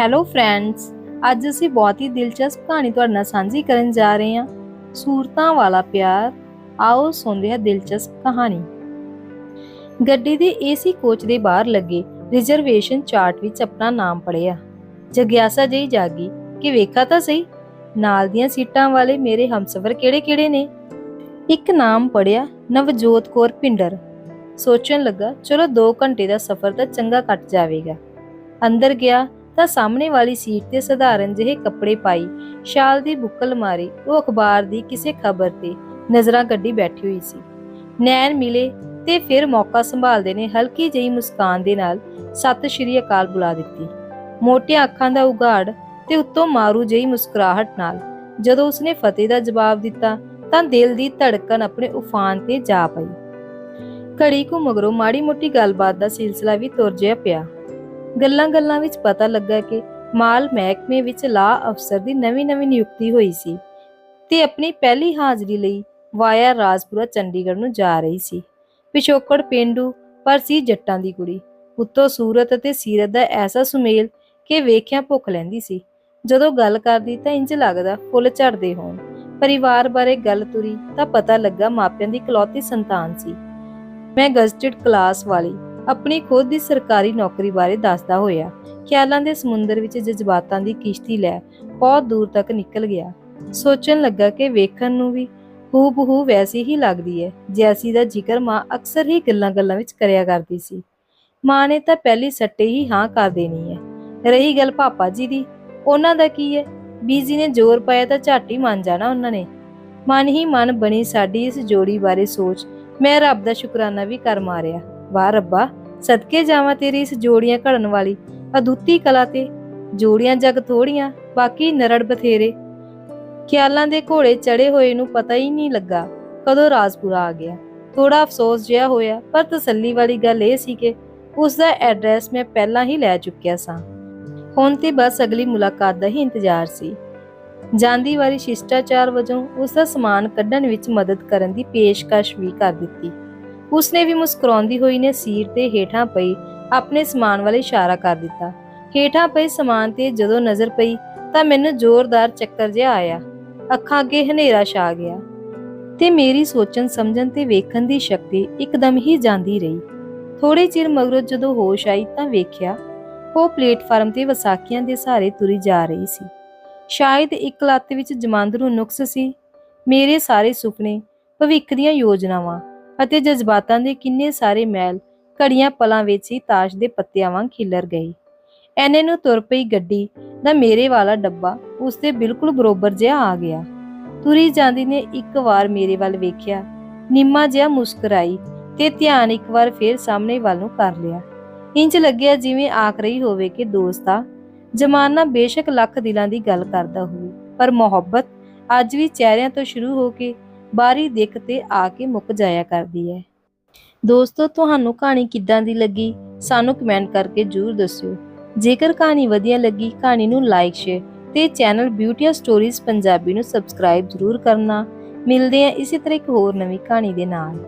Hello friends ਅੱਜ ਅਸੀਂ ਬਹੁਤ ਹੀ ਦਿਲਚਸਪ ਕਹਾਣੀ ਤੁਹਾਡੇ ਨਾਲ ਸਾਂਝੀ ਕਰਨ ਜਾ ਰਹੇ ਹਾਂ। ਸੂਰਤਾਂ ਵਾਲਾ ਪਿਆਰ, ਆਓ ਸੁਣਦੇ ਹਾਂ ਦਿਲਚਸਪ ਕਹਾਣੀ। ਗੱਡੀ ਦੇ ਏਸੀ ਕੋਚ ਦੇ ਬਾਹਰ ਲੱਗੇ ਰਿਜ਼ਰਵੇਸ਼ਨ ਚਾਰਟ ਵਿੱਚ ਆਪਣਾ ਨਾਮ ਪੜਿਆ ਜਗਿਆਸਾ ਜਿਹੀ ਜਾਗੀ, ਕਿ ਵੇਖਾ ਤਾਂ ਸਹੀ, ਨਾਲ ਦੀਆਂ ਸੀਟਾਂ ਵਾਲੇ ਮੇਰੇ ਹਮਸਫਰ ਕਿਹੜੇ-ਕਿਹੜੇ ਨੇ? ਇੱਕ ਨਾਮ ਪੜਿਆ ਨਵਜੋਤ ਕੌਰ ਪਿੰਡਰ ਸੋਚਣ ਲੱਗਾ, ਚਲੋ 2 ਘੰਟੇ ਦਾ ਸਫ਼ਰ ਤਾਂ ਚੰਗਾ ਕੱਟ ਜਾਵੇਗਾ। ਅੰਦਰ ਗਿਆ ਤਾਂ ਸਾਹਮਣੇ ਵਾਲੀ ਸੀਟ ਤੇ ਸਧਾਰਨ ਜਿਹੇ ਕੱਪੜੇ ਪਾਈ ਸ਼ਾਲ ਦੀ ਬੁੱਕਲ ਮਾਰੀ, ਉਹ ਅਖਬਾਰ ਦੀ ਕਿਸੇ ਖਬਰ ਤੇ ਨਜ਼ਰਾਂ ਗੱਡੀ ਬੈਠੀ ਹੋਈ ਸੀ। ਨੈਣ ਮਿਲੇ ਤੇ ਫਿਰ ਮੌਕਾ ਸੰਭਾਲਦੇ ਨੇ ਹਲਕੀ ਜਿਹੀ ਮੁਸਕਾਨ ਦੇ ਨਾਲ ਸਤਿ ਸ਼੍ਰੀ ਅਕਾਲ ਬੁਲਾ ਦਿੱਤੀ। ਮੋਟੀਆਂ ਅੱਖਾਂ ਦਾ ਉਗਾੜ ਤੇ ਉੱਤੋਂ ਮਾਰੂ ਜਿਹੀ ਮੁਸਕਰਾਹਟ ਨਾਲ ਜਦੋਂ ਉਸਨੇ ਫਤਿਹ ਦਾ ਜਵਾਬ ਦਿੱਤਾ ਤਾਂ ਦਿਲ ਦੀ ਧੜਕਨ ਆਪਣੇ ਉਫਾਨ ਤੇ ਜਾ ਪਈ। ਘੜੀ ਕੁ ਮਗਰੋਂ ਮਾੜੀ ਮੋਟੀ ਗੱਲਬਾਤ ਦਾ ਸਿਲਸਿਲਾ ਵੀ ਤੁਰ ਜਿਹਾ ਪਿਆ। ਗੱਲਾਂ-ਗੱਲਾਂ ਵਿੱਚ ਪਤਾ ਲੱਗਾ ਕਿ ਮਾਲ ਮਹਿਕਮੇ ਵਿੱਚ ਲਾ ਅਫਸਰ ਦੀ ਨਵੀਂ-ਨਵੀਂ ਨਿਯੁਕਤੀ ਹੋਈ ਸੀ ਤੇ ਆਪਣੀ ਪਹਿਲੀ ਹਾਜ਼ਰੀ ਲਈ ਵਾਇਆ ਰਾਜਪੁਰਾ, ਚੰਡੀਗੜ੍ਹ ਨੂੰ ਜਾ ਰਹੀ ਸੀ। ਪਿਛੋਕੜ ਪਿੰਡੂ, ਪਰ ਸੀ ਜੱਟਾਂ ਦੀ ਕੁੜੀ। ਉੱਤੋਂ ਸੂਰਤ ਅਤੇ ਸੀਰਤ ਦਾ ਐਸਾ ਸੁਮੇਲ ਕਿ ਵੇਖਿਆ ਭੁੱਖ ਲੈਂਦੀ ਸੀ। ਜਦੋਂ ਗੱਲ ਕਰਦੀ ਤਾਂ ਇੰਜ ਲੱਗਦਾ ਫੁੱਲ ਝੜਦੇ ਹੋਣ। ਪਰਿਵਾਰ ਬਾਰੇ ਗੱਲ ਤੁਰੀ ਤਾਂ ਪਤਾ ਲੱਗਾ ਮਾਪਿਆਂ ਦੀ ਇਕਲੌਤੀ ਸੰਤਾਨ ਸੀ। ਮੈਂ ਗਜ਼ਟਡ ਕਲਾਸ ਵਾਲੀ ਆਪਣੀ ਖੁਦ ਦੀ ਸਰਕਾਰੀ ਨੌਕਰੀ ਬਾਰੇ ਦੱਸਦਾ ਹੋਇਆ, ਖਿਆਲਾਂ ਦੇ ਸਮੁੰਦਰ ਵਿੱਚ ਜਜ਼ਬਾਤਾਂ ਦੀ ਕਿਸ਼ਤੀ ਲੈ ਬਹੁਤ ਦੂਰ ਤੱਕ ਨਿਕਲ ਗਿਆ। ਸੋਚਣ ਲੱਗਾ ਕਿ ਵੇਖਣ ਨੂੰ ਵੀ ਹੂਬਹੂ ਵੈਸੀ ਹੀ ਲੱਗਦੀ ਹੈ, ਜੈਸੀ ਦਾ ਜ਼ਿਕਰ ਮਾਂ ਅਕਸਰ ਹੀ ਗੱਲਾਂ-ਗੱਲਾਂ ਵਿੱਚ ਕਰਿਆ ਕਰਦੀ ਸੀ। ਮਾਂ ਨੇ ਤਾਂ ਪਹਿਲੀ ਸੱਟੇ ਹੀ ਹਾਂ ਕਰ ਦੇਣੀ ਹੈ। ਰਹੀ ਗੱਲ ਪਾਪਾ ਜੀ ਦੀ, ਉਹਨਾਂ ਦਾ ਕੀ ਹੈ? ਬੀਜੀ ਨੇ ਜ਼ੋਰ ਪਾਇਆ ਤਾਂ ਝੱਟ ਹੀ ਮੰਨ ਜਾਣਾ ਉਹਨਾਂ ਨੇ। ਮਨ ਹੀ ਮਨ ਬਣੀ ਸਾਡੀ ਇਸ ਜੋੜੀ ਬਾਰੇ ਸੋਚ, ਮੈਂ ਰੱਬ ਦਾ ਸ਼ੁਕਰਾਨਾ ਵੀ ਕਰ ਮਾਰਿਆ। ਵਾਹ ਰੱਬਾ, ਸਦਕੇ ਜਾਵਾਂ ਤੇਰੀ ਇਸ ਜੋੜੀਆਂ ਘੜਨ ਵਾਲੀ। ਅਦੁੱਤੀ ਕਲਾ ਤੇ ਜੋੜੀਆਂ ਜਗ ਥੋੜੀਆਂ ਬਾਕੀ ਨਰੜ ਬਥੇਰੇ। ਖਿਆਲਾਂ ਦੇ ਘੋੜੇ ਚੜੇ ਹੋਏ ਨੂੰ ਪਤਾ ਹੀ ਨਹੀਂ ਲੱਗਾ ਕਦੋਂ ਰਾਜਪੁਰਾ ਆ ਗਿਆ। ਥੋੜਾ ਅਫਸੋਸ ਜਿਹਾ ਹੋਇਆ, ਪਰ ਤਸੱਲੀ ਵਾਲੀ ਗੱਲ ਇਹ ਸੀ ਕਿ ਉਸ ਦਾ ਐਡਰੈਸ ਮੈਂ ਪਹਿਲਾਂ ਹੀ ਲੈ ਚੁੱਕਿਆ ਸਾਂ। ਹੁਣ ਤੇ ਬਸ ਅਗਲੀ ਮੁਲਾਕਾਤ ਦਾ ਹੀ ਇੰਤਜ਼ਾਰ ਸੀ। ਜਾਂਦੀ ਵਾਰੀ ਸ਼ਿਸ਼ਟਾਚਾਰ ਵਜੋਂ ਉਸ ਦਾ ਸਮਾਨ ਕੱਢਣ ਵਿੱਚ ਮਦਦ ਕਰਨ ਦੀ ਪੇਸ਼ਕਸ਼ ਵੀ ਕਰ ਦਿੱਤੀ। ਉਸਨੇ ਵੀ ਮੁਸਕਰਾਉਂਦੀ ਹੋਈ ਨੇ ਸੀਟ ਤੇ ਹੇਠਾਂ ਪਈ ਆਪਣੇ ਸਮਾਨ ਵੱਲ ਇਸ਼ਾਰਾ ਕਰ ਦਿੱਤਾ। ਹੇਠਾਂ ਪਈ ਸਮਾਨ ਤੇ ਜਦੋਂ ਨਜ਼ਰ ਪਈ ਤਾਂ ਮੈਨੂੰ ਜ਼ੋਰਦਾਰ ਚੱਕਰ ਜਿਹਾ ਆਇਆ। ਅੱਖਾਂ ਅੱਗੇ ਹਨੇਰਾ ਛਾ ਗਿਆ ਤੇ ਮੇਰੀ ਸੋਚਣ ਸਮਝਣ ਤੇ ਵੇਖਣ ਦੀ ਸ਼ਕਤੀ ਇੱਕਦਮ ਹੀ ਜਾਂਦੀ ਰਹੀ। ਥੋੜੇ ਚਿਰ ਮਗਰੋਂ ਜਦੋਂ ਹੋਸ਼ ਆਈ ਤਾਂ ਵੇਖਿਆ, ਉਹ ਪਲੇਟਫਾਰਮ ਤੇ ਵਿਸਾਖੀਆਂ ਦੇ ਸਹਾਰੇ ਤੁਰੀ ਜਾ ਰਹੀ ਸੀ। ਸ਼ਾਇਦ ਇੱਕ ਲੱਤ ਵਿੱਚ ਜਮਾਂਦਰੂ ਨੁਕਸ ਸੀ। ਮੇਰੇ ਸਾਰੇ ਸੁਪਨੇ, ਭਵਿੱਖ ਦੀਆਂ ਯੋਜਨਾਵਾਂ ਅਤੇ ਜਜ਼ਬਾਤਾਂ ਦੇ ਕਿੰਨੇ ਸਾਰੇ ਮੈਲ ਘੜੀਆਂ ਪਲਾਂ ਵਿੱਚ ਹੀ ਤਾਸ਼ ਦੇ ਪੱਤਿਆਂ ਵਾਂਗ ਖਿਲਰ ਗਏ ਐਨੇ ਨੂੰ ਤੁਰ ਪਈ ਗੱਡੀ ਦਾ ਮੇਰੇ ਵਾਲਾ ਡੱਬਾ ਉਸ ਦੇ ਬਿਲਕੁਲ ਬਰੋਬਰ ਜਿਹਾ ਆ ਗਿਆ। ਤੁਰੀ ਜਾਂਦੀ ਨੇ ਇੱਕ ਵਾਰ ਮੇਰੇ ਵੱਲ ਵੇਖਿਆ, ਨਿੰਮਾ ਜਿਹਾ ਮੁਸਕਰਾਈ ਤੇ ਧਿਆਨ ਇੱਕ ਵਾਰ ਫੇਰ ਸਾਹਮਣੇ ਵੱਲ ਨੂੰ ਕਰ ਲਿਆ। ਇੰਜ ਲੱਗਿਆ ਜਿਵੇਂ ਆਖ ਰਹੀ ਹੋਵੇ ਕਿ ਦੋਸਤਾ ਜਮਾਨਾ ਬੇਸ਼ੱਕ ਲੱਖ ਦਿਲਾਂ ਦੀ ਗੱਲ ਕਰਦਾ ਹੋਵੇ, ਪਰ ਮੁਹੱਬਤ ਅੱਜ ਵੀ ਚਿਹਰਿਆਂ ਤੋਂ ਸ਼ੁਰੂ ਹੋ ਕੇ ਬਾਹਰੀ ਦਿੱਖ ਤੇ ਆ ਕੇ ਮੁੱਕ ਜਾਇਆ ਕਰਦੀ ਹੈ ਦੋਸਤੋ, ਤੁਹਾਨੂੰ ਕਹਾਣੀ ਕਿੱਦਾਂ ਦੀ ਲੱਗੀ? ਸਾਨੂੰ ਕਮੈਂਟ ਕਰਕੇ ਜਰੂਰ ਦੱਸਿਓ। ਜੇਕਰ ਕਹਾਣੀ ਵਧੀਆ ਲੱਗੀ, ਕਹਾਣੀ ਨੂੰ ਲਾਈਕ ਸ਼ੇਅਰ ਤੇ ਚੈਨਲ ਬਿਊਟੀਆ ਸਟੋਰੀਜ਼ ਪੰਜਾਬੀ ਨੂੰ ਸਬਸਕ੍ਰਾਈਬ ਜ਼ਰੂਰ ਕਰਨਾ। ਮਿਲਦੇ ਹਾਂ ਇਸੇ ਤਰ੍ਹਾਂ ਇੱਕ ਹੋਰ ਨਵੀਂ ਕਹਾਣੀ ਦੇ ਨਾਲ।